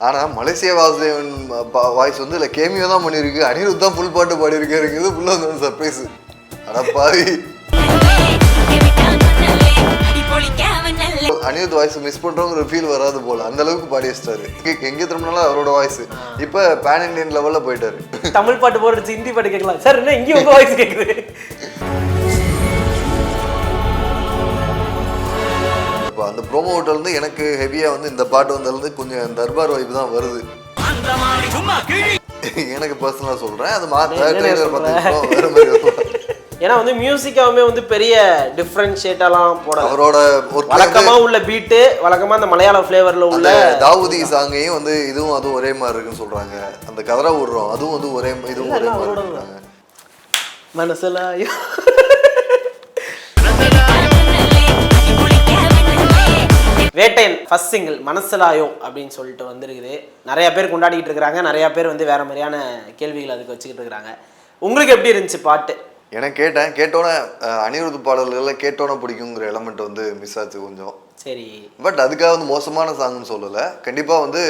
ஆனா மலேசிய வாசுதேவன் வாய்ஸ் வந்து இல்ல கேமியோ தான் பண்ணியிருக்கு. அனிருத் தான் ஃபுல் பாட்டு பாடியிருக்காருங்கிறது ஃபுல்லா வந்து சர்ப்ரைஸு அடப்பாவி அனிருத் வாய்ஸ் மிஸ் பண்றோங்கிற ஃபீல் வராது போல. அந்த அளவுக்கு பாடி வச்சிட்டாரு. எங்க- திரும்பினாலும் அவரோட வாய்ஸ் இப்ப பேன் இண்டியன் லெவல்ல போயிட்டாரு. தமிழ் பாட்டு போடுறது ஹிந்தி பாட்டு கேட்கலாம். சார் என்ன இங்கே உங்க வாய்ஸ் கேட்குது அந்த ப்ரோமோ இருந்து எனக்கு ஹெவியா வந்து இந்த பாட்டு வந்ததுலேருந்து கொஞ்சம் தர்பார் வைப்பு தான் வருது. எனக்கு பர்சனலாக சொல்றேன் அது மாத்த என்ன ட்ரெய்லர் சொல்ற? பார்த்து வேற மாதிரி. ஏன்னா வந்து மியூசிக்காவுமே வந்து பெரிய டிஃப்ரென்ஷியேட்டெல்லாம் போடலாம் அவரோட ஒரு வழக்கமா உள்ள பீட்டு வழக்கமா அந்த மலையாள ஃப்ளேவர்ல உள்ள தாவூதி சாங்கையும் வந்து இதுவும் அதுவும் ஒரே மாதிரி இருக்குன்னு சொல்றாங்க. அந்த கதரா விடுறோம் அதுவும் வந்து ஒரே இதுவும் ஒரே மாதிரி மனசுல வேட்டையன் ஃபர்ஸ்ட் சிங்கிள் மனசுலாயோ அப்படின்னு சொல்லிட்டு வந்திருக்குது. நிறைய பேர் கொண்டாடிக்கிட்டு இருக்கிறாங்க. நிறைய பேர் வந்து வேற மாதிரியான கேள்விகள் அதுக்கு வச்சுக்கிட்டு இருக்கிறாங்க. உங்களுக்கு எப்படி இருந்துச்சு பாட்டு? எனக்கு கேட்டேன். கேட்டோன்னே அனிருத் பாடல்களில் கேட்டோன்னே பிடிக்குங்கிற எலமெண்ட் வந்து மிஸ் ஆச்சு கொஞ்சம். சரி. பட் அதுக்காக வந்து மோசமான சாங்னு சொல்லலை. கண்டிப்பாக வந்து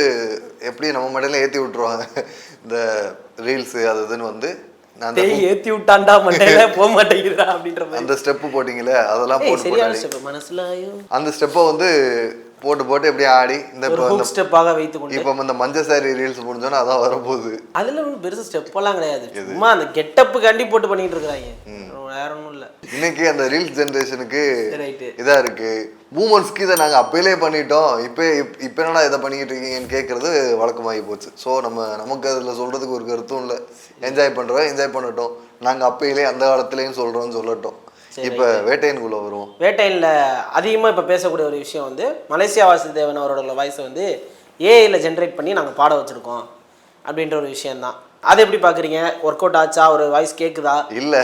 எப்படி நம்ம மடையில ஏற்றி விட்டுருவாங்க. இந்த ரீல்ஸு அது இதுன்னு வந்து தேய் ஏத்தி விட்டான்டா மண்டையில போக மாட்டேங்குதா அப்படின்ற மாதிரி. அந்த ஸ்டெப்பு போட்டிங்களே அதெல்லாம் போட்டு சரியான ஸ்டெப் மனசுலாயோ. அந்த ஸ்டெப்பை வந்து போட்டு போட்டு எப்படியே ஆடி இந்த இப்போ ஸ்டெப்பாக வைத்து கொண்டு இப்போ இந்த மஞ்சள் சாரி ரீல்ஸ் முடிஞ்சோன்னா அதான் வரப்போகுது. அதுல ஒன்றும் பெருசு ஸ்டெப்பெல்லாம் கிடையாது. சும்மா அந்த கெட்டப்பு கண்டி போட்டு பண்ணிட்டு இருக்கிறாங்க. வேற ஒன்றும் இல்லை. இன்னைக்கு அந்த ரீல்ஸ் ஜென்ரேஷனுக்கு ரைட்டு இதா இருக்கு. மூமெண்ட்ஸ்க்கு இதை நாங்கள் அப்பயிலே பண்ணிட்டோம். இப்போ இப்- இப்போ என்னடா இதை பண்ணிக்கிட்டு இருக்கீங்கன்னு கேட்கறது வழக்கமாகி போச்சு. ஸோ நம்ம நமக்கு அதில் சொல்றதுக்கு ஒரு கருத்தும் இல்லை. என்ஜாய் பண்ணுறோம் என்ஜாய் பண்ணட்டும். நாங்கள் அப்பயிலே அந்த காலத்துலேயும் சொல்கிறோம்னு சொல்லட்டும். இப்போ வேட்டையனுக்குள்ளே வருவோம். வேட்டையனில் அதிகமாக இப்போ பேசக்கூடிய ஒரு விஷயம் வந்து மலேசியா வாசுதேவன் அவரோட வாய்ஸை வந்து ஏஐயில் ஜென்ரேட் பண்ணி நாங்கள் பாட வச்சுருக்கோம் அப்படின்ற ஒரு விஷயம்தான். அதை எப்படி பார்க்குறீங்க ஒர்க் அவுட் ஆச்சா? ஒரு வாய்ஸ் கேட்குதா இல்லை.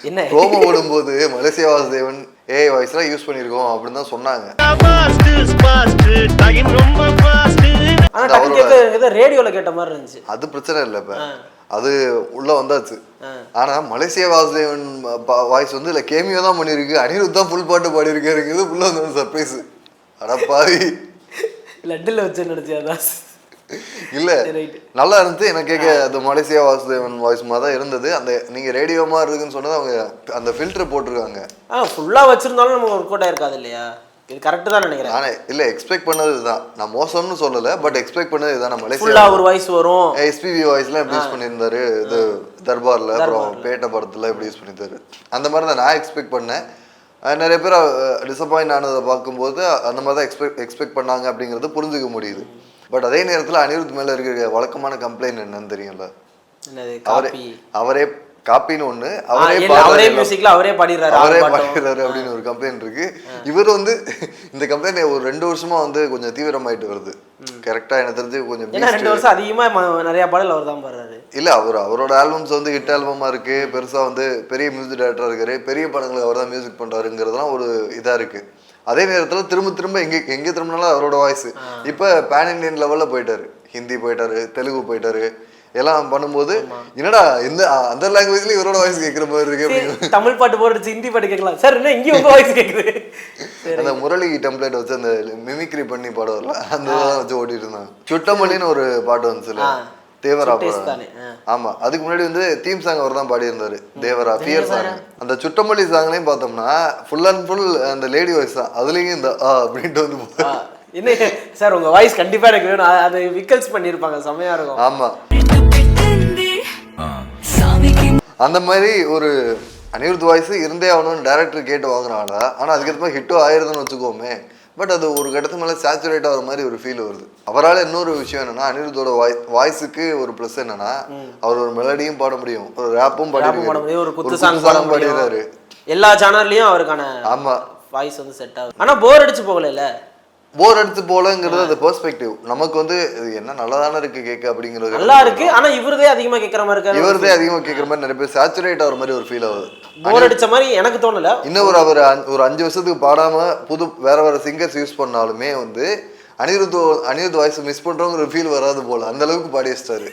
என்ன? ப்ரோமோ ஓடும்போது மலேசியா வாசுதேவன் ஏஐ வாய்ஸ்லாம் யூஸ் பண்ணியிருக்கோம் அப்படின்னு தான் சொன்னாங்க. ஆனால் ரேடியோவில் கேட்ட மாதிரி இருந்துச்சு. அது பிரச்சனை இல்லை இப்போ. அது உள்ள வந்தாச்சு. ஆனா மலேசியா வாசுதேவன் வாய்ஸ் வந்து இல்ல கேமியோ தான் பண்ணியிருக்கு அனிருத் தான் ஃபுல் பாட்டு பாடியிருக்காருங்கிறது ஃபுல்லா வந்து சர்ப்ரைஸ் அட பாவி. லட்டில் வச்சு நடிச்சா இல்ல நல்லா இருந்துச்சு. எனக்கு கேட்க அது மலேசியா வாசுதேவன் வாய்ஸ் மாதிரி தான் இருந்தது. அந்த நீங்க ரேடியோ மாதிரி இருக்குன்னு சொன்னது அவங்க அந்த ஃபில்டர் போட்டிருக்காங்க. ஆ ஃபுல்லாக வச்சுருந்தாலும் நமக்கு ஒர்க் அவுட் ஆயிருக்காது இல்லையா? இது கரெக்டு தான் நினைக்கிறேன். ஆனா இல்ல எக்ஸ்பெக்ட் பண்ணது இதுதான். நான் மோசம்னு சொல்லல பட் எக்ஸ்பெக்ட் பண்ணது இதுதான். நான் மலேசியா ஃபுல்லாக ஒரு வாய்ஸ் வரும். எஸ்பிவி வாய்ஸ்லாம் எப்படி யூஸ் பண்ணியிருந்தாரு? இது தர்பார்ல அப்புறம் பேட்டை படத்துல எப்படி யூஸ் பண்ணியிருந்தாரு? அந்த மாதிரி தான் நான் எக்ஸ்பெக்ட் பண்ணேன். நிறைய பேர் டிசப்பாயிண்ட் ஆனதை பார்க்கும்போது அந்த மாதிரி தான் எக்ஸ்பெக்ட் எக்ஸ்பெக்ட் பண்ணாங்க அப்படிங்கிறது புரிஞ்சுக்க முடியுது. பட் அதே நேரத்தில் அனிருத் மேல இருக்கிற வழக்கமான கம்ப்ளைண்ட் என்னன்னு தெரியும்ல? என்னது அவரே அவரே காப்பின்னு ஒண்ணு அவரே அவரே. மியூசிக்ல அவரே பாடிடுறாரு அவரே. பாடுறாரு அப்படின்னு ஒரு கம்ப்ளைண்ட் இருக்கு. இவர் வந்து இந்த கம்ப்ளைண்ட் ஒரு ரெண்டு வருஷமா வந்து கொஞ்சம் தீவிரமாயிட்டு வருது. கரெக்டா எனக்கு தெரிஞ்சு கொஞ்சம் ரெண்டு வருஷம் அதிகமா நிறைய பாடல் அவர் தான் பாடுறாரு. இல்ல அவர் அவரோட ஆல்பம்ஸ் வந்து ஹிட் ஆல்பமா இருக்கு. பெருசா வந்து பெரிய மியூசிக் டைரக்டரா இருக்காரு. பெரிய படங்களுக்கு அவர் தான் மியூசிக் பண்றாருங்கிறதுலாம் ஒரு இதா இருக்கு. அதே நேரத்துல திரும்ப திரும்ப எங்க எங்க திரும்பினாலும் அவரோட வாய்ஸ் இப்ப பேன் இண்டியன் லெவல்ல போயிட்டாரு. ஹிந்தி போயிட்டாரு தெலுங்கு போயிட்டாரு. எல்லாம் பண்ணும்போது என்னடா இந்த அந்த லாங்குவேஜ்ல இவரோட வாய்ஸ் கேட்குற மாதிரி இருக்கு அப்படின்னு. தமிழ் பாட்டு போடுறது ஹிந்தி பாட்டு கேட்கலாம். சார் என்ன இங்கேயும் உங்க வாய்ஸ் கேட்குது அந்த முரளி டெம்ப்ளேட் வச்சு அந்த மிமிக்ரி பண்ணி பாடுவார்ல அந்த இதெல்லாம் வச்சு ஓட்டிட்டு இருந்தாங்க. சுட்டமல்லின்னு ஒரு பாட்டு வந்துச்சுல. தேவரா படம். ஆமா. அதுக்கு முன்னாடி வந்து தீம் சாங் அவர் தான் பாடியிருந்தாரு. தேவரா ஃபியர் சாங் அந்த சுட்டமல்லி சாங்லையும் பார்த்தோம்னா ஃபுல் அண்ட் ஃபுல் அந்த லேடி வாய்ஸ் தான். அதுலயும் இந்த அப்படின்ட்டு வந்து என்ன சார் உங்க வாய்ஸ் கண்டிப்பா எனக்கு வேணும். அது விக்கல்ஸ் பண்ணியிருப்பாங்க செமையா இருக்கும். ஆமா. அந்த மாதிரி ஒரு அனிருத் வாய்ஸ் இருந்தே ஆகணும்னு டேரக்டர் கேட்டு வாங்குறாங்க ஆனா அதுக்கேற்ற மாதிரி ஹிட்டும் ஆயிருதுன்னு வச்சுக்கோமே. பட் அது ஒரு கட்டத்து மேலே சேச்சுரேட் ஆகிற மாதிரி ஒரு ஃபீல் வருது. அவரால் இன்னொரு விஷயம் என்னன்னா அனிருத்தோட வாய் வாய்ஸுக்கு ஒரு ப்ளஸ் என்னன்னா அவர் ஒரு மெலடியும் பாட முடியும். ஒரு ரேப்பும் ராப்பு பாட முடியும். ஒரு குத்து சாங் song பாட பாடிடுறாரு முடியும். எல்லா சேனல்லையும் அவருக்கான ஆமா. வாய்ஸ் வந்து செட் ஆகுது. ஆனா போர் அடிச்சு போகல போர் அடிச்சு போலங்கிறது அது பெர்ஸ்பெக்டிவ் நமக்கு வந்து இது என்ன நல்லாதானே இருக்கு கேட்க அப்படிங்கிறது. நல்லா இருக்கு. ஆனா இவருதே அதிகமா கேட்கற மாதிரி இருக்காரு. இவர்தே அதிகமா கேட்குற மாதிரி நிறைய பேர் சேச்சுரேட் ஆகிற மாதிரி ஒரு ஃபீல் ஆகுது. போர் அடிச்ச மாதிரி எனக்கு தோணல. இன்னும் ஒரு அவர் ஒரு அஞ்சு வருஷத்துக்கு பாடாம புது வேற வேற சிங்கர்ஸ் யூஸ் பண்ணாலுமே வந்து அனிருத் அனிருத் வாய்ஸ் மிஸ் பண்றோங்கிற ஃபீல் வராது போல. அந்த அளவுக்கு பாடி வச்சிட்டாரு.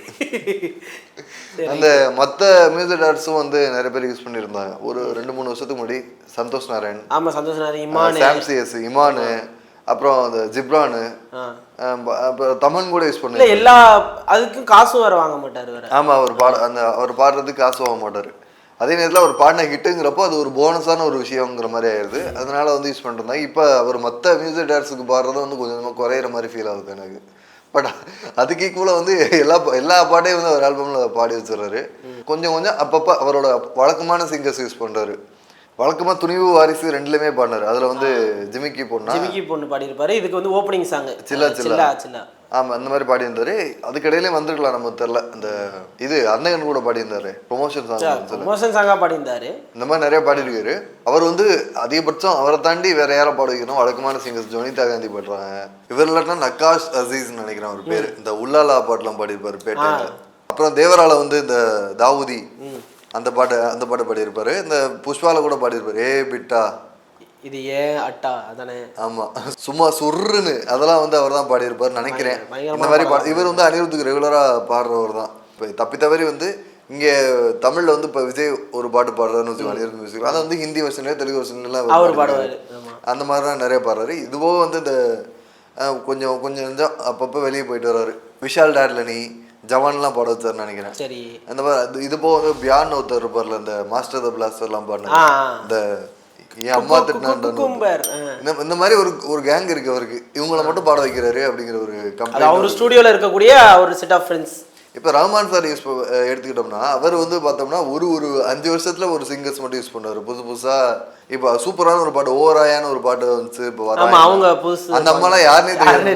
அந்த மத்த மியூசிக் டேரக்டர்ஸும் வந்து நிறைய பேர் யூஸ் பண்ணியிருந்தாங்க. ஒரு ரெண்டு மூணு வருஷத்துக்கு முன்னாடி சந்தோஷ் நாராயண் ஆமா சந்தோஷ் நாரி இமானு. சாம் சிஎஸ் இமானு. அப்புறம் அந்த ஜிப்ரானு. அப்புறம் தமன் கூட யூஸ் இல்ல பண்ணு எல்லா அதுக்கும் காசும் வேற வாங்க மாட்டாரு வேற. ஆமா அவர் பாட அந்த அவர் பாடுறதுக்கு காசு வாங்க மாட்டாரு. அதே நேரத்தில் அவர் பாடின ஹிட்டுங்கிறப்போ அது ஒரு போனஸான ஒரு விஷயங்கிற மாதிரி ஆயிடுது அதனால வந்து யூஸ் பண்ணிட்டு இருந்தாங்க இப்போ அவர் மற்ற மியூசிக் டேரக்டர்ஸுக்கு பாடுறது வந்து கொஞ்சம் கொஞ்சமாக குறையிற மாதிரி ஃபீல் ஆகுது எனக்கு. பட் அதுக்கு ஈக்குவலாக வந்து எல்லா எல்லா பாட்டையும் வந்து அவர் ஆல்பமில் பாடி வச்சிடுறாரு. கொஞ்சம் கொஞ்சம் அப்பப்போ அவரோட வழக்கமான சிங்கர்ஸ் யூஸ் பண்ணுறாரு வழக்கமாக துணிவு வாரிசு ரெண்டுலையுமே பாடினாரு. அதில் வந்து ஜிமிக்கி பொண்ணா? ஜிமிக்கி பொண்ணு பாடியிருப்பாரு. இதுக்கு வந்து ஓப்பனிங் சாங் சில்லா சில்லா. சில்லா. ஆமாம் அந்த மாதிரி பாடியிருந்தாரு. அதுக்கிடையிலே வந்துருக்கலாம் நம்ம தெரில. இந்த இது அண்ணன் கூட பாடியிருந்தாரு. ப்ரொமோஷன் சாங் ப்ரொமோஷன் சாங்கா பாடியிருந்தாரு. இந்த மாதிரி நிறைய பாடியிருக்காரு. அவர் வந்து அதிகபட்சம் அவரை தாண்டி வேற யாரை பாட வைக்கணும்? வழக்கமான சிங்கர்ஸ் ஜொனிதா காந்தி பாடுறாங்க. இவர் இல்லாட்டினா நக்காஷ் அசீஸ்னு நினைக்கிறேன் அவர் பேர். இந்த உள்ளாலா பாட்டுலாம் பாடியிருப்பாரு பேட்டையில. அப்புறம் தேவரால வந்து இந்த தாவூதி. அந்த பாட்டு அந்த பாட்டு பாடியிருப்பாரு. இந்த புஷ்பால கூட பாடியிருப்பாரு. ஏ பிட்டா. இது ஏன் அட்டா அதானே? ஆமா. சும்மா சுர்ருன்னு. அதெல்லாம் வந்து அவர் தான் பாடியிருப்பாரு நினைக்கிறேன் இந்த மாதிரி பா- இவர் வந்து அனிருத்துக்கு ரெகுலரா பாடுறவர் தான் இப்போ தப்பி தவறி வந்து இங்க தமிழ்ல வந்து இப்போ விஜய் ஒரு பாட்டு பாடுறாருன்னு வச்சுக்கோ அனிருத் மியூசிக் அதை வந்து ஹிந்தி வெர்ஷன்ல தெலுங்கு வெர்ஷன்ல அவர் பாடுவாரு அந்த மாதிரி தான் நிறைய பாடுறாரு. இதுபோக வந்து இந்த கொஞ்சம் கொஞ்சம் கொஞ்சம் அப்பப்போ வெளியே போயிட்டு வர்றாரு. விஷால் டேட்லனி ஜவான்லாம் பாட வச்சாருன்னு நினைக்கிறேன். சரி. அந்த மாதிரி இது போக வந்து பியான் ஒருத்தர் இருப்பார்ல இந்த மாஸ்டர் த பிளாஸ்டர்லாம் ஆ பாடினாரு இந்த என் அம்மா திட்டினான் இந்த மாதிரி ஒரு ஒரு கேங் இருக்கு அவருக்கு. இவங்கள மட்டும் பாட வைக்கிறாரு அப்படிங்கிற ஒரு கம்ப்ளைண்ட் அவர் ஸ்டூடியோல இருக்கக்கூடிய ஒரு செட் ஆஃப் ஃப்ரெண்ட்ஸ் இப்போ ரஹ்மான் சார் யூஸ் எடுத்துக்கிட்டோம்னா அவர் வந்து பார்த்தோம்னா ஒரு ஒரு அஞ்சு வருஷத்துல ஒரு சிங்கர்ஸ் மட்டும் யூஸ் பண்ணுவாரு. புதுசு புதுசா இப்போ சூப்பரான ஒரு பாட்டு ஓவராயான ஒரு பாட்டு வந்துச்சு இப்போ அவங்க புதுசு. அந்த அம்மாலாம் யாருனே தெரியாது.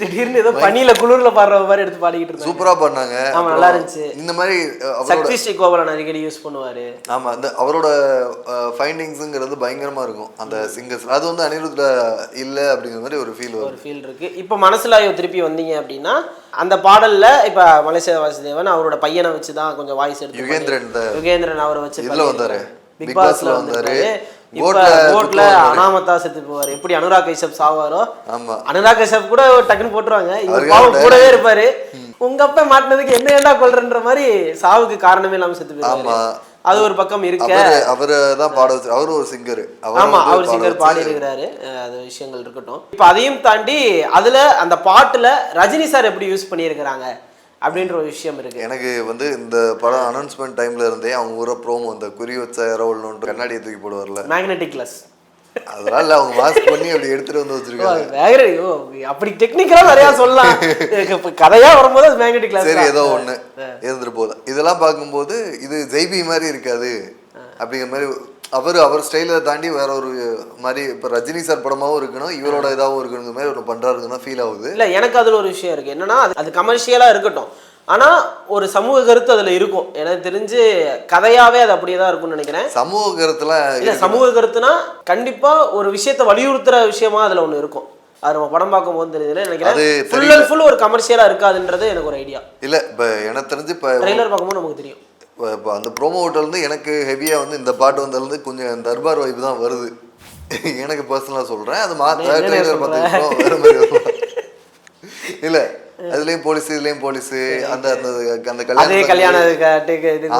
திடீர்னு ஏதோ பனியில குளிர்ல பாடுற மாதிரி எடுத்து பாடிக்கிட்டு இருந்தாங்க. சூப்பரா பண்ணாங்க ஆமா, நல்லா இருந்துச்சு. இந்த மாதிரி சக்தி ஸ்ரீ கோபாலன் அடிக்கடி யூஸ் பண்ணுவாரு. ஆமா அந்த அவரோட ஃபைண்டிங்ஸுங்கிறது பயங்கரமா இருக்கும். அந்த சிங்கர்ஸ் அது வந்து அனிருத்ல இல்ல அப்படிங்கிற மாதிரி ஒரு ஃபீல் ஒரு ஃபீல் இருக்கு. இப்போ மனசுல திருப்பி வந்தீங்க அப்படின்னா அந்த பாடல்ல இப்ப மலேசியா வாசுதேவன் அவரோட பையனை வச்சு தான் கொஞ்சம் வாய்ஸ் எடுத்து யுகேந்திரன் யுகேந்திரன் அவரை வச்சு இதுல வந்தாரு. பிக் பாஸ்ல வந்தாரு. வந்தாரு. அனாமத்தா செத்து போவாரு. எப்படி அனுராக் கஷ்யப் சாவாரோ? அனுராக் கஷ்யப் கூட டக்குன்னு போட்டுருவாங்க. இவர் கூடவே இருப்பாரு. உங்க அப்பா மாட்டினதுக்கு என்ன ஏண்டா கொல்றன்ற மாதிரி சாவுக்கு காரணமே இல்லாம செத்து போயிருவாரு. அது ஒரு பக்கம் இருக்க அவரு அவரு தான் பாட அவரு ஒரு சிங்கர். ஆமா அவர் சிங்கர் பாடி இருக்கிறாரு. அது விஷயங்கள் இருக்கட்டும். இப்போ அதையும் தாண்டி அதுல அந்த பாட்டுல ரஜினி சார் எப்படி யூஸ் பண்ணியிருக்கிறாங்க? அப்படின்ற ஒரு விஷயம் இருக்கு. எனக்கு வந்து இந்த படம் அனௌன்ஸ்மெண்ட் டைம்ல இருந்தே அவங்க ஊர ப்ரோமோ அந்த குறி வச்ச இரவல்னு கண்ணாடியை தூக்கி போடுவார்ல. மேக்னெட்டிக் கிளாஸ் அதெல்லாம் இல்ல அவங்க மாஸ்க் பண்ணி அப்படி எடுத்துட்டு வந்து வச்சிருக்காங்க. அப்படி டெக்னிக்கலா நிறைய சொல்லலாம். கதையா வரும்போது அது மேக்னெட்டிக் கிளாஸ் சரி ஏதோ ஒண்ணு. இருந்துட்டு போகுது இதெல்லாம் பார்க்கும்போது இது ஜெய்பி மாதிரி இருக்காது. அப்படிங்கிற மாதிரி அவர் அவர் ஸ்டைலை தாண்டி வேற ஒரு மாதிரி இப்போ ரஜினி சார் படமாவும் இருக்கணும் இவரோட இதாகவும் இருக்கணுங்கிற மாதிரி ஒன்று பண்றாருன்னு தான் ஃபீல் ஆகுது. இல்ல எனக்கு அதுல ஒரு விஷயம் இருக்கு. என்னன்னா அது- அது கமர்ஷியலா இருக்கட்டும். ஆனா ஒரு சமூக கருத்து அதுல இருக்கும். எனக்கு தெரிஞ்சு கதையாவே அது அப்படியே தான் இருக்கும்னு நினைக்கிறேன். சமூக கருத்துலாம் இல்ல சமூக கருத்துனா கண்டிப்பா ஒரு விஷயத்தை வலியுறுத்துற விஷயமா அதுல ஒண்ணு இருக்கும். அது நம்ம படம் பார்க்கும்போது தெரியுதுல நினைக்கிறேன். ஃபுல் அண்ட் ஃபுல் ஒரு கமர்ஷியலா இருக்காதுன்றது எனக்கு ஒரு ஐடியா இல்ல இப்போ எனக்கு தெரிஞ்சு இப்போ ட்ரெய்லர் பார்க்கும்போது நமக்கு தெரியும். இப்போ அந்த ப்ரோமோ இருந்து எனக்கு ஹெவியாக வந்து இந்த பாட்டு வந்ததுலேருந்து கொஞ்சம் தர்பார் வைப்பு தான் வருது. எனக்கு பர்சனலாக சொல்கிறேன் அது மாற்ற ட்ரெய்லர் சொல்ற? பார்த்துக்கிட்டோம் வேறு மாதிரி. இல்ல அதுலேயும் போலீஸ் இதுலேயும் போலீஸ் அந்த அந்த அந்த கல்யாணம்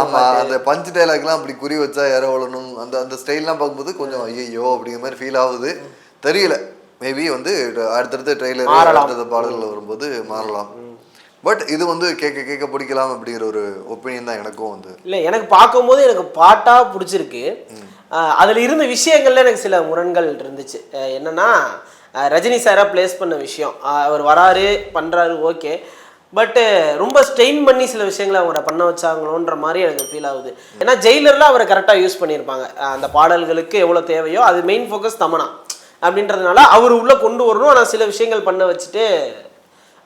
ஆமா அந்த பஞ்ச் டைலாக்லாம் அப்படி குறி வச்சா யாரோ வளரணும் அந்த அந்த ஸ்டைல்லாம் பார்க்கும்போது கொஞ்சம் ஐயோ அப்படிங்கிற மாதிரி ஃபீல் ஆகுது. தெரியல. மேபி வந்து அடுத்தடுத்த ட்ரெய்லர். அடுத்தடுத்த பாடல்கள் வரும்போது மாறலாம். பட் இது வந்து கேட்க கேட்க பிடிக்கலாம் அப்படிங்கிற ஒரு ஒப்பீனியன் தான் எனக்கும் வந்து. இல்ல எனக்கு பார்க்கும்போது எனக்கு பாட்டா பிடிச்சிருக்கு. அதுல இருந்த விஷயங்கள்ல எனக்கு சில முரண்கள் இருந்துச்சு. என்னன்னா ரஜினி சாரா ப்ளேஸ் பண்ண விஷயம். அவர் வராரு பண்றாரு ஓகே பட்டு ரொம்ப ஸ்ட்ரெயின் பண்ணி சில விஷயங்களை அவங்கள பண்ண வச்சாங்களோன்ற மாதிரி எனக்கு ஃபீல் ஆகுது. ஏன்னா ஜெயிலரில் அவரை கரெக்டாக யூஸ் பண்ணியிருப்பாங்க. அந்த பாடல்களுக்கு எவ்வளோ தேவையோ அது மெயின் ஃபோக்கஸ் தமனா. அப்படின்றதுனால அவர் உள்ளே கொண்டு வரணும். ஆனால் சில விஷயங்கள் பண்ண வச்சுட்டு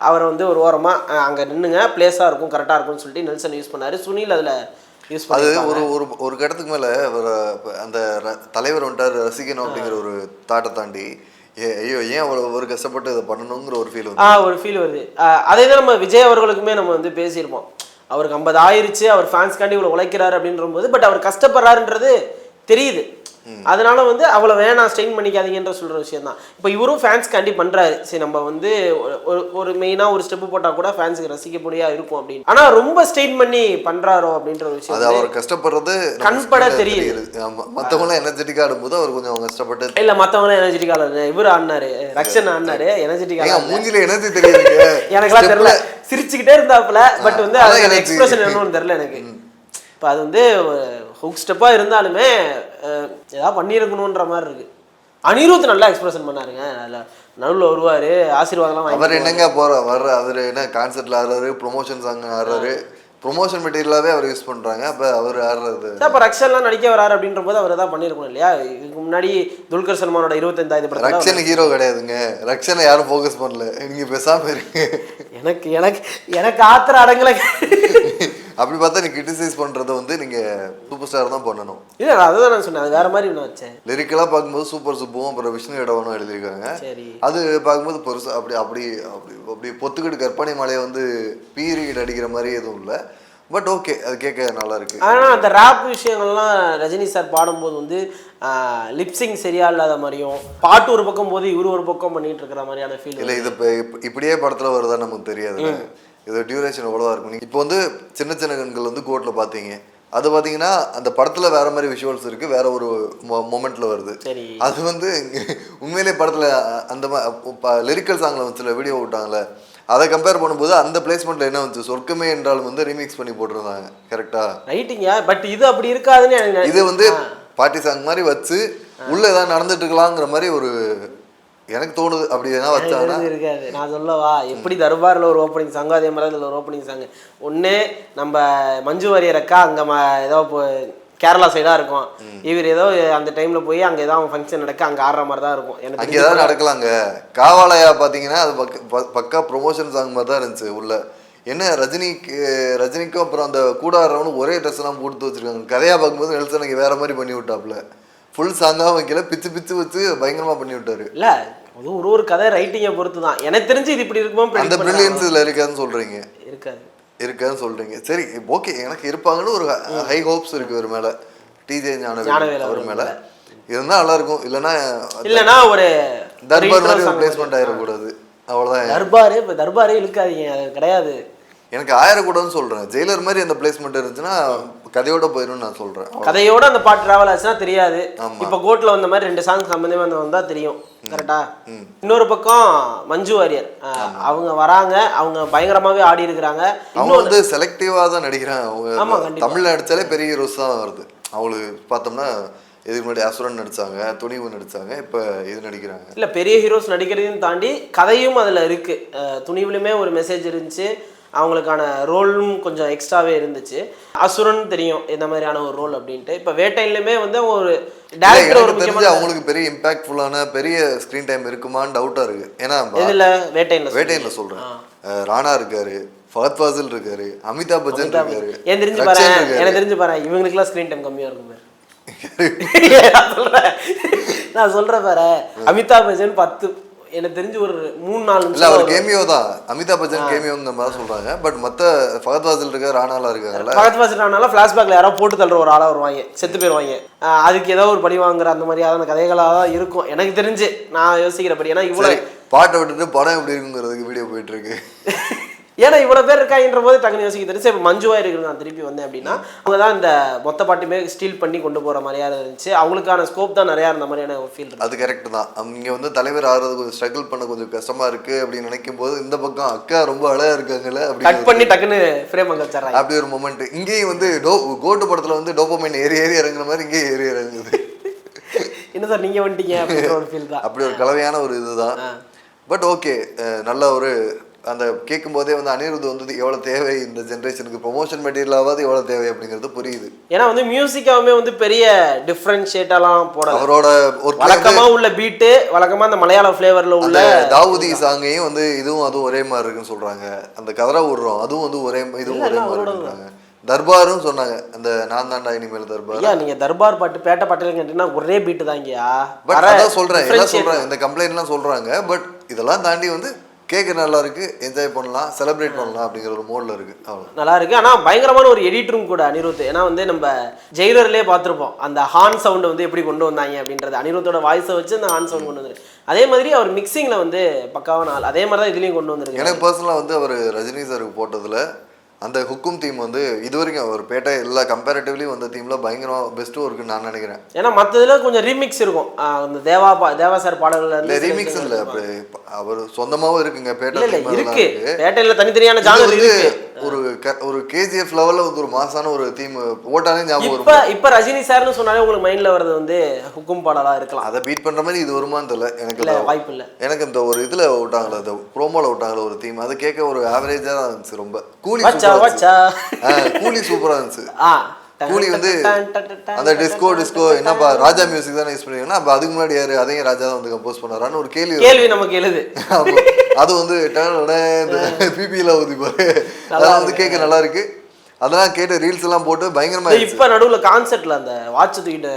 அவரை வந்து ஒரு ஓரமாக அங்கே நின்னுங்க. பிளேஸாக இருக்கும் கரெக்டாக இருக்கும்னு சொல்லிட்டு நெல்சன் யூஸ் பண்ணாரு. சுனில் அதில் யூஸ் அது ஒரு ஒரு ஒரு கட்டத்துக்கு மேல அந்த தலைவர் வந்துட்டார் ரசிக்கணும் அப்படிங்கிற ஒரு தாட்டை தாண்டி. ஐயோ ஏன் அவ்வளவு ஒரு கஷ்டப்பட்டு இதை பண்ணணுங்கிற ஒரு ஃபீல் வந்து ஆ ஒரு ஃபீல் வருது. அதே தான் நம்ம விஜய் அவர்களுக்குமே நம்ம வந்து பேசியிருப்போம். அவருக்கு ஐம்பது ஆயிருச்சு அவர் ஃபேன்ஸ்காண்டி இவ்வளோ உழைக்கிறாரு அப்படின்ற போது பட் அவர் கஷ்டப்படுறாருன்றது தெரியுது. அதனால வந்து அவ்வளோ வேணாம் ஸ்ட்ரெயின் பண்ணிக்காதீங்கன்ற சொல்ற விஷயம் தான் இப்போ இவரும் ஃபேன்ஸ்காண்டி பண்றாரு. சரி நம்ம வந்து ஒரு- ஒரு மெயினாக ஒரு ஸ்டெப் போட்டால் கூட ஃபேன்ஸுக்கு ரசிக்கப்படியா இருக்கும் அப்படின்னு. ஆனால் ரொம்ப ஸ்ட்ரெயின் பண்ணி பண்றாரோ அப்படின்ற ஒரு விஷயம் அது அவர் கஷ்டப்படுறது கண்பட தெரியுது. ஆமா. மத்தவங்க எனர்ஜெட்டிக்கா ஆடும்போது அவர் கொஞ்சம் கஷ்டப்பட்டு இல்ல மத்தவங்களும் எனர்ஜெட்டிக் ஆடுறாரு இவர் ஆடினாரு. ரக்ஷன் ஆடினாரு. எனர்ஜெட்டிக் ஏங்க ஆடினாரு. மூஞ்சில எனர்ஜி தெரியுதுங்க. எனக்குலாம் தெரியல. சிரிச்சுக்கிட்டே இருந்தாப்புல பட் வந்து அது எக்ஸ்பிரஷன் என்னன்னு தெரியல எனக்கு. இப்போ அது வந்து ஹுக் ஸ்டெப்பாக இருந்தாலுமே ஏதாவது பண்ணியிருக்கணுன்ற மாதிரி இருக்கு. அனிருத் நல்லா எக்ஸ்பிரஷன் பண்ணாருங்க. நல்ல நடுவில் வருவார் ஆசீர்வாதம்லாம் அவர் என்னங்க போற வர்ற அவர் என்ன கான்சர்ட்ல ஆடுறாரு ப்ரொமோஷன் சாங் ஆடுறாரு. ப்ரொமோஷன் மெட்டீரியலாவே அவர் யூஸ் பண்றாங்க. அப்ப அவர் ஆடுறது. அப்போ ரக்ஷன்லாம் நடிக்க வராரு அப்படின்ற போது அவர் ஏதாவது பண்ணியிருக்கணும் இல்லையா? இதுக்கு முன்னாடி துல்கர் சல்மானோட இருபத்தைந்தாவது படத்தில் ரக்ஷன் ஹீரோ கிடையாதுங்க. ரக்ஷனை யாரும் ஃபோக்கஸ் பண்ணல. நீங்க பேசாம இருங்க. எனக்கு எனக்கு எனக்கு ஆத்திர அடங்கலை. அப்படி பார்த்தா நீ கிரிட்டிசைஸ் பண்றதை வந்து நீங்க சூப்பர் ஸ்டார் தான் பண்ணணும். இல்லை அதுதான் நான் சொன்னேன். அது வேற மாதிரி நான் வச்சேன். லிரிக்கலா பார்க்கும்போது சூப்பர் சுப்புவும் அப்புறம் விஷ்ணு இடவனும் எழுதியிருக்காங்க. சரி. அது பார்க்கும்போது பெருசா அப்படி அப்படி அப்படி அப்படி பொத்துக்கிட்டு கற்பனை மலையை வந்து பீரியட் அடிக்கிற மாதிரி எதுவும் இல்லை. பட் ஓகே அது கேட்க நல்லா இருக்கு. ஆனால் அந்த ரேப் விஷயங்கள்லாம் ரஜினி சார் பாடும்போது வந்து லிப்சிங் சரியா இல்லாத மாதிரியும் பாட்டு ஒரு பக்கம் போது இவர் ஒரு பக்கம் பண்ணிட்டு இருக்கிற மாதிரியான ஃபீல் இல்லை இது இப்போ இப்படியே படத்துல வருதா நமக்கு தெரியாது இது டியூரேஷன் எவ்வளோவா இருக்கும் இப்போ வந்து சின்ன சின்ன கண்கள் வந்து கோர்ட்டில் பார்த்தீங்க அது பார்த்தீங்கன்னா அந்த படத்துல வேற மாதிரி விஷுவல்ஸ் இருக்கு வேற ஒரு மொமெண்ட்ல வருது. அது வந்து உண்மையிலே படத்துல அந்த லிரிக்கல் சாங்ல வந்து வீடியோ விட்டாங்கல்ல அதை கம்பேர் பண்ணும்போது அந்த பிளேஸ்மெண்ட்ல என்ன வந்துச்சு? சொர்க்கமே என்றாலும் வந்து ரீமிக்ஸ் பண்ணி போட்டிருந்தாங்க கரெக்டா ரைட்டிங்க பட் இது அப்படி இருக்காதுன்னு இது வந்து பார்ட்டி சாங் மாதிரி வச்சு உள்ள ஏதாவது நடந்துட்டு இருக்கலாங்கிற மாதிரி ஒரு எனக்கு தோணுது அப்படி எதனா வச்சாங்கன்னா இருக்காது. நான் சொல்லவா எப்படி தர்பாரில் ஒரு ஓப்பனிங் சாங்கோ அதே மாதிரி இதில் ஒரு ஓப்பனிங் சாங் ஒன்று நம்ம மஞ்சு வாரியர் அக்கா அங்கே ம ஏதோ இப்போ கேரளா சைடாக இருக்கும். இவர் ஏதோ அந்த டைமில் போய் அங்கே ஏதோ ஃபங்க்ஷன் நடக்க அங்கே ஆடுற மாதிரி தான் இருக்கும். எனக்கு அங்கே ஏதாவது நடக்கலாங்க. காவாலயா பார்த்தீங்கன்னா அது பக்க பக்கா ப்ரொமோஷன் சாங் மாதிரி தான் இருந்துச்சு உள்ள. என்ன ரஜினிக்கு ரஜினிக்கும் அப்புறம் அந்த கூட ஆடுறவனும் ஒரே ட்ரெஸ் எல்லாம் போட்டு வச்சிருக்காங்க. கதையா பார்க்கும்போது நெல்சனுக்கு வேற மாதிரி பண்ணி விட்டாப்புல. ஃபுல் சாங்காக வைக்கல பிச்சு பிச்சு வச்சு பயங்கரமா பண்ணி விட்டாரு. இல்லை அது ஒரு ஒரு கதை ரைட்டிங்கை பொறுத்து தான் எனக்கு தெரிஞ்சு இது இப்படி இருக்குமோ அந்த பிரில்லியன்ஸ் இதுல இருக்காதுன்னு சொல்றீங்க. இருக்காது. இருக்காதுன்னு சொல்றீங்க. சரி ஓகே எனக்கு இருப்பாங்கன்னு ஒரு ஹை ஹோப்ஸ் இருக்கு ஒரு மேல. டிஜே ஞானவேல் அவர் மேல. இருந்தா நல்லா இருக்கும். இல்லைன்னா இல்லைன்னா ஒரு தர்பார் மாதிரி ஒரு பிளேஸ்மெண்ட் ஆயிடக்கூடாது அவ்வளவுதான். தர்பாரு இப்போ தர்பாரே இழுக்காதீங்க அது கிடையாது. எனக்கு ஆயிரக்கூடாதுன்னு சொல்றேன். ஜெயிலர் மாதிரி அந்த பிளேஸ்மெண்ட் இருந்துச்சுன்னா கதையோட போயிரும்னு நான் சொல்றேன். கதையோட அந்த பாட்டு டிராவல் ஆச்சுன்னா தெரியாது. இப்போ கோட்ல வந்த மாதிரி ரெண்டு சாங் சம்மந்தமே வந்து வந்தா தெரியும். கரெக்டா இன்னொரு பக்கம் மஞ்சு வாரியர். அவங்க வராங்க. அவங்க பயங்கரமாவே ஆடி இருக்கிறாங்க. அவங்க வந்து செலக்டிவா தான் நடிக்கிறாங்க. அவங்க. தமிழ்ல நடிச்சாலே பெரிய ஹீரோஸ் தான் வருது. அவங்களுக்கு பார்த்தோம்னா இதுக்கு முன்னாடி அசுரன் நடிச்சாங்க துணிவு நடிச்சாங்க இப்ப இது நடிக்கிறாங்க. இல்ல பெரிய ஹீரோஸ் நடிக்கிறதையும் தாண்டி கதையும் அதுல இருக்கு. துணிவுலையுமே ஒரு மெசேஜ் இருந்துச்சு. அவங்களுக்கான ரோலும் கொஞ்சம் எக்ஸ்ட்ராவே இருந்துச்சு. அசுரன் தெரியும் இந்த மாதிரியான ஒரு ரோல் அப்படின்ட்டு. இப்போ வேட்டையிலுமே வந்து ஒரு டேரக்டர் ஒரு தெரிஞ்சு அவங்களுக்கு பெரிய இம்பாக்ட்ஃபுல்லான பெரிய ஸ்க்ரீன் டைம் இருக்குமான்னு டவுட்டா இருக்கு. ஏன்னா எதுல? வேட்டையில வேட்டையன்ல சொல்றேன். அஹ் ராணா இருக்காரு ஃபஹத் ஃபாசில் இருக்காரு அமிதாப் பச்சன் இருக்காரு ஏன் தெரிஞ்சு பாரு. எனக்கு தெரிஞ்சு பாரு இவங்களுக்குலாம் ஸ்க்ரீன் டைம் கம்மியா இருக்கும் பாரு. நான் சொல்றேன். நான் சொல்றேன் பாரு அமிதாப் பச்சன் பத்து எனக்கு தெரிஞ்சு ஒரு மூணு நாலு இல்ல அவர் கேமியோ தான். அமிதாப் பச்சன் கேமியோங்கிற மாதிரி சொல்றாங்க. பட் மத்த ஃபஹத் ஃபாசில் இருக்காரு ராணாலாம் இருக்காங்கல்ல? பக்கத்து பாசிட்டானால ஃப்ளாஷ்பேக்கில் யாரோ போட்டு தள்ளுற ஒரு ஆளாக வருவாங்க. செத்து போயிடுவாங்க அதுக்கு ஏதோ ஒரு பழி வாங்குற அந்த மாதிரியான கதைகளாக தான் இருக்கும். எனக்கு தெரிஞ்சு நான் யோசிக்கிறபடி. ஏன்னா இவ்வளோ பாட்டை விட்டுட்டு படம் எப்படி இருக்குங்கிறதுக்கு வீடியோ போயிட்டு இருக்கு. ஏன்னா இவ்வளோ பேர் இருக்காங்கன்ற போது டக்குனு யோசிக்க தெரிஞ்சு இப்போ மஞ்சுவா இருக்கு நான் திருப்பி வந்தேன் அப்படின்னா அவங்க தான் இந்த மொத்த பாட்டுமே ஸ்டீல் பண்ணி கொண்டு போகிற மாதிரியா இருந்துச்சு. அவங்களுக்கான ஸ்கோப் தான் நிறையா இருந்த மாதிரியான ஒரு ஃபீல் அது கரெக்ட் தான். இங்க வந்து தலைவர் ஆகிறது கொஞ்சம் ஸ்ட்ரகிள் பண்ண கொஞ்சம் கஷ்டமா இருக்கு அப்படின்னு நினைக்கும் போது இந்த பக்கம் அக்கா ரொம்ப அழகா இருக்காங்கல்ல கட் அப்படி பண்ணி டக்குன்னு ஃப்ரேம் அங்கே வச்சிடறாங்க. அப்படி ஒரு மொமெண்ட் இங்கேயும் வந்து டோ கோட்டு படத்துல வந்து டோப்பமைன் ஏறி ஏறி இறங்குற மாதிரி இங்கேயும் ஏறி இறங்குது. என்ன சார் நீங்கள் வந்துட்டீங்க அப்படின்ற ஒரு ஃபீல் தான். அப்படி ஒரு கலவையான ஒரு இதுதான். பட் ஓகே நல்ல ஒரு அந்த கேட்கும் போதே வந்து அனிருத் வந்து எவ்வளவு தேவை? இந்த ஜென்ரேஷனுக்கு ப்ரொமோஷன் மெட்டீரியலாவது எவ்வளவு தேவை அப்படிங்கிறது புரியுது. ஏன்னா வந்து மியூசிக்காவுமே வந்து பெரிய டிஃப்ரென்ஷியேட்டாலாம் போடல. அவரோட ஒரு வழக்கமா உள்ள பீட்டு வழக்கமா அந்த மலையாள ஃப்ளேவர்ல உள்ள தாவூதி சாங்கையும் வந்து இதுவும் அதுவும் ஒரே மாதிரி இருக்குன்னு சொல்றாங்க. அந்த கதரா விடுறோம் அதுவும் வந்து ஒரே இதுவும் ஒரே மாதிரி இருக்குறாங்க தர்பாரும் சொன்னாங்க அந்த நான் தாண்டா இனிமேல் தர்பார். ஐயா நீங்க தர்பார் பாட்டு பேட்டை பாட்டில் கேட்டீங்கன்னா ஒரே பீட்டு தாங்கயா பட் அதான் சொல்றேன் எல்லாம் சொல்றாங்க இந்த கம்ப்ளைண்ட் எல்லாம் சொல்றாங்க பட் இதெல்லாம் தாண்டி வந்து கேட்க நல்லா இருக்கு என்ஜாய் பண்ணலாம் செலிப்ரேட் பண்ணலாம் அப்படிங்கிற ஒரு மோட்ல இருக்கு. அவ்வளோ நல்லா இருக்கு ஆனா பயங்கரமான ஒரு எடிட்டரும் கூட அனிருத். ஏன்னா வந்து நம்ம ஜெயிலர்லேயே பார்த்துருப்போம். அந்த ஹார்ன் சவுண்ட் வந்து எப்படி கொண்டு வந்தாங்க அப்படின்றது. அனிருத்தோட வாய்ஸை வச்சு அந்த ஹார்ன் சவுண்ட் கொண்டு வந்தாரு அதே மாதிரி அவர் மிக்சிங்ல வந்து பக்காவான ஆள். அதே மாதிரி தான் இதுலயும் கொண்டு வந்திருக்கு எனக்கு பர்சனலாக வந்து அவர் ரஜினி சாருக்கு போட்டதுல அந்த ஹுக்கும் தீம் வந்து இது வரைக்கும் அவர் பேட்டை எல்லா கம்பேரிட்டிவ்லி வந்த தீம்ல பயங்கரமா பெஸ்ட்டும் இருக்குன்னு நான் நினைக்கிறேன். ஏன்னா மற்றதுல கொஞ்சம் ரீமிக்ஸ் இருக்கும். அந்த தேவா பா தேவா சார் பாடல்கள் இல்ல ரீமிக்ஸ் இல்ல அப்படி அவர் சொந்தமாவும் இருக்குங்க பேட்டை இருக்கு. பேட்டையில தனித்தனியான ஜானர் இருக்கு. ஒரு ஒரு கேஜிஎஃப் லெவல்ல வந்து ஒரு மாசான ஒரு தீம் ஓட்டானே ஞாபகம் இப்ப இப்ப ரஜினி சார்னு சொன்னாலே உங்களுக்கு மைண்ட்ல வர்றது வந்து ஹுக்கும் பாடலா இருக்கலாம். அதை பீட் பண்ற மாதிரி இது வருமான்னு தெரியல. எனக்கு இல்ல வாய்ப்பு இல்ல. எனக்கு இந்த ஒரு இதுல விட்டாங்களே இந்த ப்ரோமோல விட்டாங்களே ஒரு தீம் அது கேட்க ஒரு ஆவரேஜா தான் இருந்துச்சு ரொம்ப. கூலி கூலி சூப்பரா இருந்துச்சு. கூலி வந்து அந்த டிஸ்கோ டிஸ்கோ என்னப்பா ராஜா மியூசிக் தானே யூஸ் பண்ணிருக்கீங்கன்னா அப்ப அதுக்கு முன்னாடி யாரு? அதையும் ராஜா தான் வந்து கம்போஸ் பண்ணாரான்னு ஒரு கேள்வி. கேள்வி நமக்கு எழுது. அது வந்து பிபில ஊதிப்பாரு அதெல்லாம் வந்து கேட்க நல்லா இருக்கு. அதெல்லாம் கேட்டு ரீல்ஸ் எல்லாம் போட்டு பயங்கரமா. இப்ப நடுவுல கான்செப்ட்ல அந்த வாட்ச் தூக்கிட்டு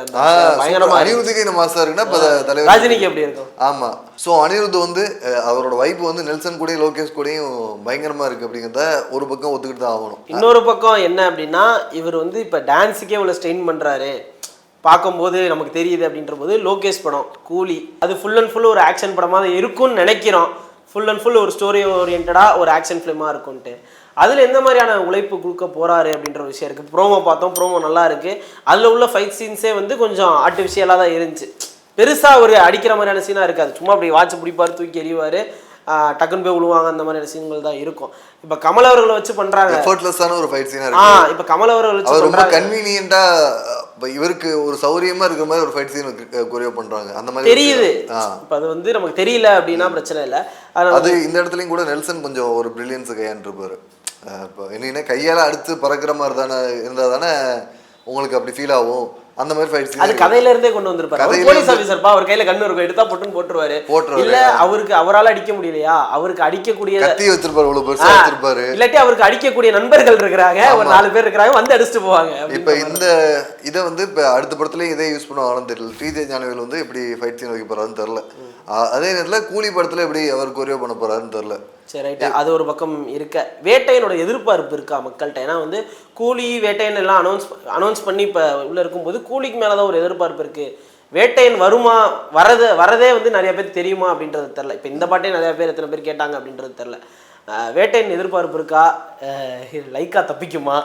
பயங்கரமா. அனிருத்துக்கு இந்த மாசம் இருக்குன்னா இப்ப தலைவர் ரஜினிக்கு எப்படி இருக்கும்? ஆமா. சோ அனிருத் வந்து அவரோட வைப் வந்து நெல்சன் கூடயும் லோகேஷ் கூடயும் பயங்கரமா இருக்கு அப்படிங்கிறத ஒரு பக்கம் ஒத்துக்கிட்டு தான் ஆகணும். இன்னொரு பக்கம் என்ன அப்படின்னா இவர் வந்து இப்ப டான்ஸுக்கே இவ்வளவு ஸ்ட்ரெயின் பண்றாரு. பார்க்கும்போது நமக்கு தெரியுது அப்படின்ற போது லோகேஷ் படம் கூலி. அது ஃபுல் அண்ட் ஃபுல் ஒரு ஆக்ஷன் படமாக தான் இருக்கும்னு நினைக்கிறோம். ஃபுல் அண்ட் ஃபுல் ஒரு ஸ்டோரி ஓரியன்டாக ஒரு ஆக்ஷன் ஃபிலிமாக இருக்கும்ன்ட்டு. அதில் எந்த மாதிரியான உழைப்பு கொடுக்க போறாரு அப்படின்ற ஒரு விஷயம் இருக்குது ப்ரோமோ பார்த்தோம் ப்ரோமோ நல்லா இருக்கு. அதில் உள்ள ஃபைட் சீன்ஸே வந்து கொஞ்சம் ஆர்டிஃபிஷியலாக தான் இருந்துச்சு. பெருசாக ஒரு அடிக்கிற மாதிரியான சீனாக இருக்காது. சும்மா அப்படி வாட்ச் பிடிப்பார் தூக்கி எறிவார் டக்குன்னு போய் விழுவாங்க அந்த மாதிரியான சீன்கள் தான் இருக்கும். இப்போ கமல் அவர்களை வச்சு பண்ணுறாங்க எஃபர்ட்லெஸ்ஸான ஒரு ஃபைட் சீனா ஆ இப்போ கமல் அவர்கள் வச்சு ரொம்ப பண்றாங்க. கன்வீனியன்ட்டா இவருக்கு ஒரு சௌரியமா இருக்கிற மாதிரி ஒரு ஃபைட் சீன் கொரியோ பண்றாங்க. அந்த மாதிரி தெரியுது. இப்போ அது வந்து நமக்கு தெரியல அப்படின்னா பிரச்சனை இல்லை. அது இந்த இடத்துலயும் கூட நெல்சன் கொஞ்சம் ஒரு பிரில்லியன்ஸ் கையாண்டிருப்பாரு. இப்போ என்னன்னா கையால அடிச்சு பறக்கிற மாதிரி தானே இருந்தா தானே உங்களுக்கு அப்படி ஃபீல் ஆகும். அந்த மாதிரி ஃபைட் அது கதையில இருந்தே கொண்டு வந்திருப்பாரு. போலீஸ் ஆஃபீஸர்ப்பா அவர் கையில கண்ணு இருக்கும். எடுத்தா போட்டுன்னு போட்டுருவாரு. இல்ல அவருக்கு அவரால அடிக்க முடியலையா? அவருக்கு அடிக்கக்கூடிய கத்தி வச்சிருப்பாரு இவ்வளவு பெருசா வச்சிருப்பாரு. இல்லாட்டி அவருக்கு அடிக்கக்கூடிய நண்பர்கள் இருக்கிறாங்க. ஒரு நாலு பேர் இருக்கிறாங்க. வந்து அடிச்சுட்டு போவாங்க. இப்ப இந்த இதை வந்து இப்ப அடுத்த படத்துலயும் இதே யூஸ் பண்ணுவாங்கன்னு தெரியல. டிஜே ஞானவேல் வந்து எப்படி ஃபைட் சீன் வைக்க போறாருன்னு தெரியல. அதே நேரத்துல கூலி படத்துல எப்படி அவர் கொரியோ பண்ண போறாருன்னு தெரியல. சரி ரைட்டு அது ஒரு பக்கம் இருக்க. வேட்டையனோட எதிர்பார்ப்பு இருக்கா மக்கள்கிட்ட? ஏன்னா வந்து கூலி வேட்டையன் எல்லாம் அனௌன்ஸ் அனௌன்ஸ் பண்ணி இப்போ உள்ளே இருக்கும்போது கூலிக்கு மேலே தான் ஒரு எதிர்பார்ப்பு இருக்குது வேட்டையன் வருமா வரது வரதே வந்து நிறைய பேர் தெரியுமா அப்படின்றது தெரில இப்போ இந்த பாட்டே நிறைய பேர் எத்தனை பேர் கேட்டாங்க அப்படின்றது தெரில வேட்டையன் எதிர்பார்ப்பு இருக்கா? லைக்கா தப்பிக்குமா?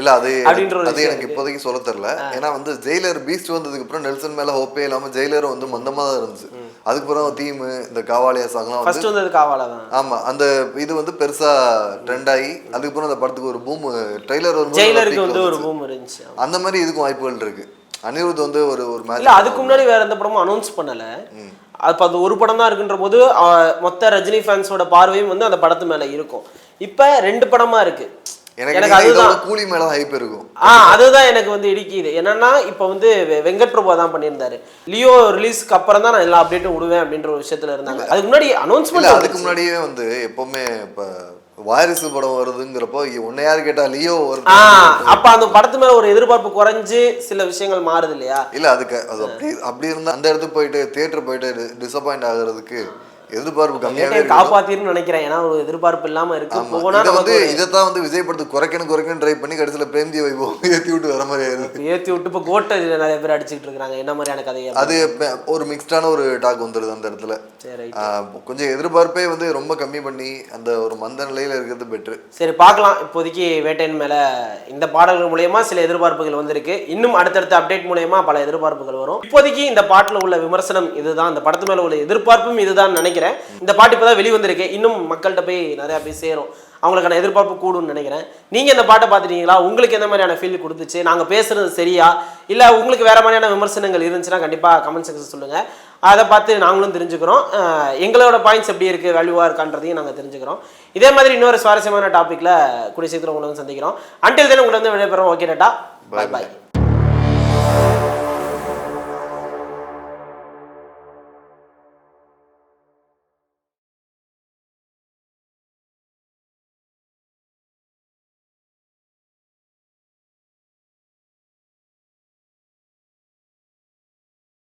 இல்ல அது அப்படின்ற அது எனக்கு இப்போதைக்கு சொல்ல தெரியல. ஏன்னா வந்து ஜெயிலர் பீஸ்ட் வந்ததுக்கு அப்புறம் நெல்சன் மேல ஹோப்பே இல்லாம ஜெயிலரும் வந்து மந்தமா தான் இருந்துச்சு. அதுக்கப்புறம் தீம் இந்த காவாலியா சாங்லாம் வந்து ஃபர்ஸ்ட் வந்தது காவாலா தான். ஆமா அந்த இது வந்து பெருசா ட்ரெண்ட் ஆகி அதுக்கப்புறம் அந்த படத்துக்கு ஒரு பூம் ட்ரெய்லர் நல்லா ஜெயிலருக்கு வந்து ஒரு. பூம் இருந்துச்சு அந்த மாதிரி இதுக்கும் வாய்ப்புகள் இருக்கு. அனிருத் வந்து ஒரு ஒரு இல்ல மேட்ச் அதுக்கு முன்னாடி வேற எந்த படமும் அனௌன்ஸ் பண்ணல. அப்ப அது ஒரு படம் தான் இருக்குன்ற போது மொத்த ரஜினி ஃபேன்ஸோட பார்வையும் வந்து அந்த படத்து மேல இருக்கும். இப்ப ரெண்டு படமா இருக்கு. எனக்கு அதுதான். கூலி மேல ஹைப் இருக்கும். ஆ அதுதான் எனக்கு வந்து இடிக்குது. என்னன்னா இப்போ வந்து வெங்கட் பிரபு தான் பண்ணியிருந்தாரு. லியோ ரிலீஸ்க்கு அப்புறம் தான் நான் எல்லா அப்டேட்டும் விடுவேன் அப்படின்ற ஒரு விஷயத்துல இருந்தாங்க. அதுக்கு முன்னாடி அனௌன்ஸ்மெண்ட் அதுக்கு முன்னாடியே வந்து எப்பவுமே இப்ப வாரிசு படம் வருதுங்கிறப்போ உன்னை யாரு கேட்டா லியோ வருது அப்ப அந்த படத்து மேல ஒரு எதிர்பார்ப்பு குறைஞ்சு சில விஷயங்கள் மாறுது இல்லையா? இல்ல அதுக்கு அது அப்படி அப்படி இருந்தா அந்த இடத்துக்கு போயிட்டு தியேட்டர் போயிட்டு டிசப்பாயிண்ட் ஆகுறதுக்கு எதிர்பார்ப்பு இருக்கு. காப்பாத்திருன்னு நினைக்கிறேன். ஏன்னா ஒரு எதிர்பார்ப்பு இல்லாம இருக்கு. இதை வந்து இதைத்தான் வந்து விஜய் படத்துக்கு குறைக்கணும் குறைக்கணும் ட்ரை பண்ணி கடைசியில பிரேம்ஜி வைபவம் ஏத்தி விட்டு வர மாதிரி ஆயிருது ஏத்தி விட்டு இப்போ கோட்டை நிறைய பேர் அடிச்சுட்டு இருக்காங்க என்ன மாதிரியான கதையை அது ஒரு மிக்ஸ்டான ஒரு டாக் வந்துருது அந்த இடத்துல. கொஞ்சம் எதிர்பார்ப்பே வந்து ரொம்ப கம்மி பண்ணி அந்த ஒரு மந்த நிலையில இருக்கிறது பெட்ரு சரி பார்க்கலாம். இப்போதைக்கு வேட்டையின் மேல இந்த பாடல்கள் மூலயமா சில எதிர்பார்ப்புகள் வந்திருக்கு. இன்னும் அடுத்தடுத்த அப்டேட் மூலயமா பல எதிர்பார்ப்புகள் வரும். இப்போதைக்கு இந்த பாட்டுல உள்ள விமர்சனம் இதுதான். இந்த படத்து மேல உள்ள எதிர்பார்ப்பும் இதுதான் நினைக்கிறேன். இந்த பாட்டு இப்பதான் வெளிவந்திருக்கு இன்னும் மக்கள்கிட்ட போய் நிறைய போய் சேரும். அவங்களுக்கான எதிர்பார்ப்பு கூடும்னு நினைக்கிறேன். நீங்க இந்த பாட்டை பார்த்துட்டீங்களா? உங்களுக்கு எந்த மாதிரியான ஃபீல் கொடுத்துச்சு? நாங்க பேசுறது சரியா? இல்ல உங்களுக்கு வேற மாதிரியான விமர்சனங்கள் இருந்துச்சுன்னா கண்டிப்பா கமெண்ட் செக்ஷன் சொல்லுங்க. அதை பார்த்து நாங்களும் தெரிஞ்சுக்கிறோம். எங்களோட பாயிண்ட்ஸ் எப்படி இருக்கு? வேல்யூவா இருக்கான்றதையும் நாங்க தெரிஞ்சுக்கிறோம். இதே மாதிரி இன்னொரு சுவாரஸ்யமான டாபிக்ல கூடிய சீக்கிரம் உங்களை வந்து சந்திக்கிறோம். அன்டில் தென் உங்களை வந்து விடைபெறோம் ஓகே டேட்டா பாய் பாய்